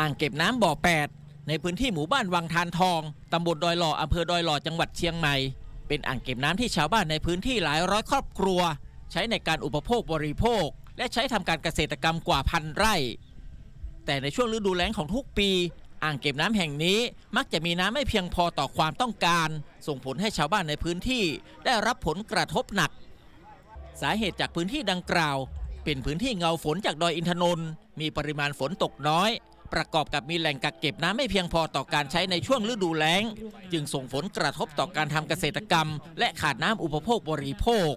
อ่างเก็บน้ำบ่อ 8 ในพื้นที่หมู่บ้านวังทานทองตำบลดอยหล่ออำเภอดอยหล่อจังหวัดเชียงใหม่ เป็นอ่างเก็บน้ำที่ชาวบ้านในพื้นที่หลายร้อยครอบครัว ใช้ในการอุปโภคบริโภค และใช้ทำการเกษตรกรรมกว่าพันไร่ แต่ในช่วงฤดูแล้งของทุกปี อ่างเก็บน้ำแห่งนี้มักจะมีน้ำไม่เพียงพอต่อความต้องการ ส่งผลให้ชาวบ้านในพื้นที่ได้รับผลกระทบหนัก สาเหตุจากพื้นที่ดังกล่าว เป็นพื้นที่เงาฝนจากดอยอินทนนท์มีปริมาณฝนตกน้อย ประกอบกับมีแหล่งกักเก็บน้ำไม่เพียงพอต่อการใช้ในช่วงฤดูแล้ง จึงส่งผลกระทบต่อการทำเกษตรกรรม และขาดน้ำอุปโภคบริโภค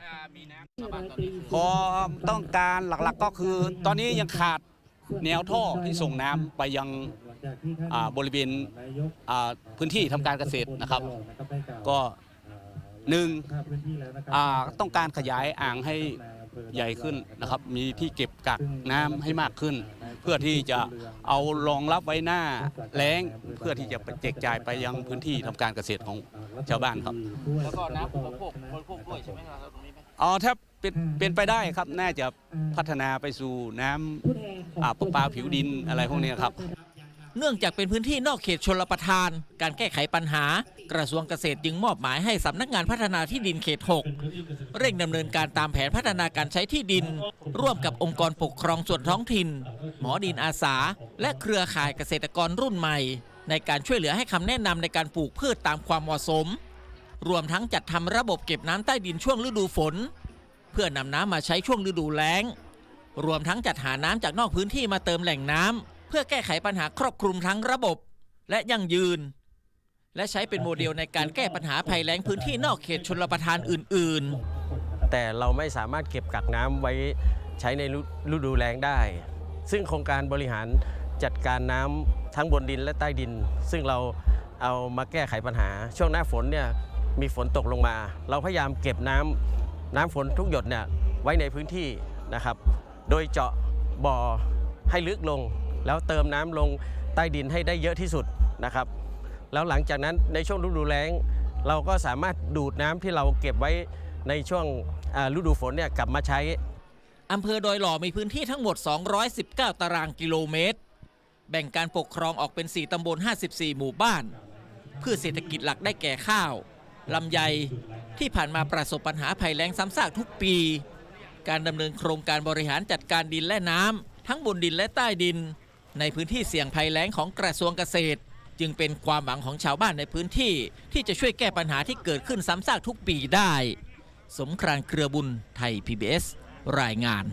ความต้องการหลักๆก็คือ ตอนนี้ยังขาดแนวท่อที่ส่งน้ำไปยังบริเวณพื้นที่ทำการเกษตรนะครับ ก็หนึ่งต้องการขยายอ่างให้ใหญ่ขึ้นนะครับ มีที่เก็บกักน้ำให้มากขึ้น เพื่อที่จะเอารองรับไว้หน้าแล้งเพื่อที่จะแจกจ่ายไปยังพื้นที่ทำการเกษตรของชาวบ้านครับแล้วก็น้ำอุปโภคบริโภคด้วยใช่ไหมครับตรงนี้ไหมอ๋อถ้าเป็นเป็นไปได้ครับน่าจะพัฒนาไปสู่น้ำอ่าประปาผิวดินอะไรพวกนี้ครับ เนื่องจากเป็นพื้นที่นอกเขตชลประทาน การแก้ไขปัญหา กระทรวงเกษตรจึงมอบหมายให้สำนักงานพัฒนาที่ดินเขต 6 เร่งดำเนินการตามแผนพัฒนาการใช้ที่ดิน ร่วมกับองค์กรปกครองส่วนท้องถิ่น หมอดินอาสา และเครือข่ายเกษตรกรรุ่นใหม่ ในการช่วยเหลือให้คำแนะนำในการปลูกพืชตามความเหมาะสม รวมทั้งจัดทำระบบเก็บน้ำใต้ดินช่วงฤดูฝน เพื่อนำน้ำมาใช้ช่วงฤดูแล้ง รวมทั้งจัดหาน้ำจากนอกพื้นที่มาเติมแหล่งน้ำ เพื่อแก้ไขปัญหาครอบคลุมทั้งระบบ และยั่งยืน และใช้เป็นโมเดลในการแก้ปัญหาภัยแล้งพื้นที่นอกเขตชนประทานอื่น ๆ แต่เราไม่สามารถเก็บกักน้ำไว้ใช้ในฤดูแล้งได้ ซึ่งโครงการบริหารจัดการน้ำทั้งบนดินและใต้ดิน ซึ่งเราเอามาแก้ไขปัญหา ช่วงหน้าฝนเนี่ยมีฝนตกลงมา เราพยายามเก็บน้ำน้ำฝนทุกหยดเนี่ยไว้ในพื้นที่นะครับ โดยเจาะบ่อให้ลึกลง แล้วเติมน้ำลงใต้ดินให้ได้เยอะที่สุดนะครับ แล้วหลังจากนั้นในช่วงฤดูแล้ง เราก็สามารถดูดน้ำที่เราเก็บไว้ในช่วงฤดูฝนเนี่ยกลับมาใช้อำเภอดอยหล่อมีพื้นที่ทั้งหมด 219 ตารางกิโลเมตร แบ่งการปกครองออกเป็น 4 ตำบล 54 หมู่บ้าน เพืชเศรษฐกิจหลักได้แก่ข้าวลำไยที่ผ่านมาประสบปัญหาภัยแล้งซ้ำซากทุกปี การดำเนินโครงการบริหารจัดการดินและน้ำทั้งบนดินและใต้ดิน ในพื้นที่เสี่ยงภัยแล้งของกระทรวงเกษตร จึงเป็นความหวังของชาวบ้านในพื้นที่ ที่จะช่วยแก้ปัญหาที่เกิดขึ้นซ้ำซากทุกปีได้ สมครานเครือบุญไทย PBS รายงาน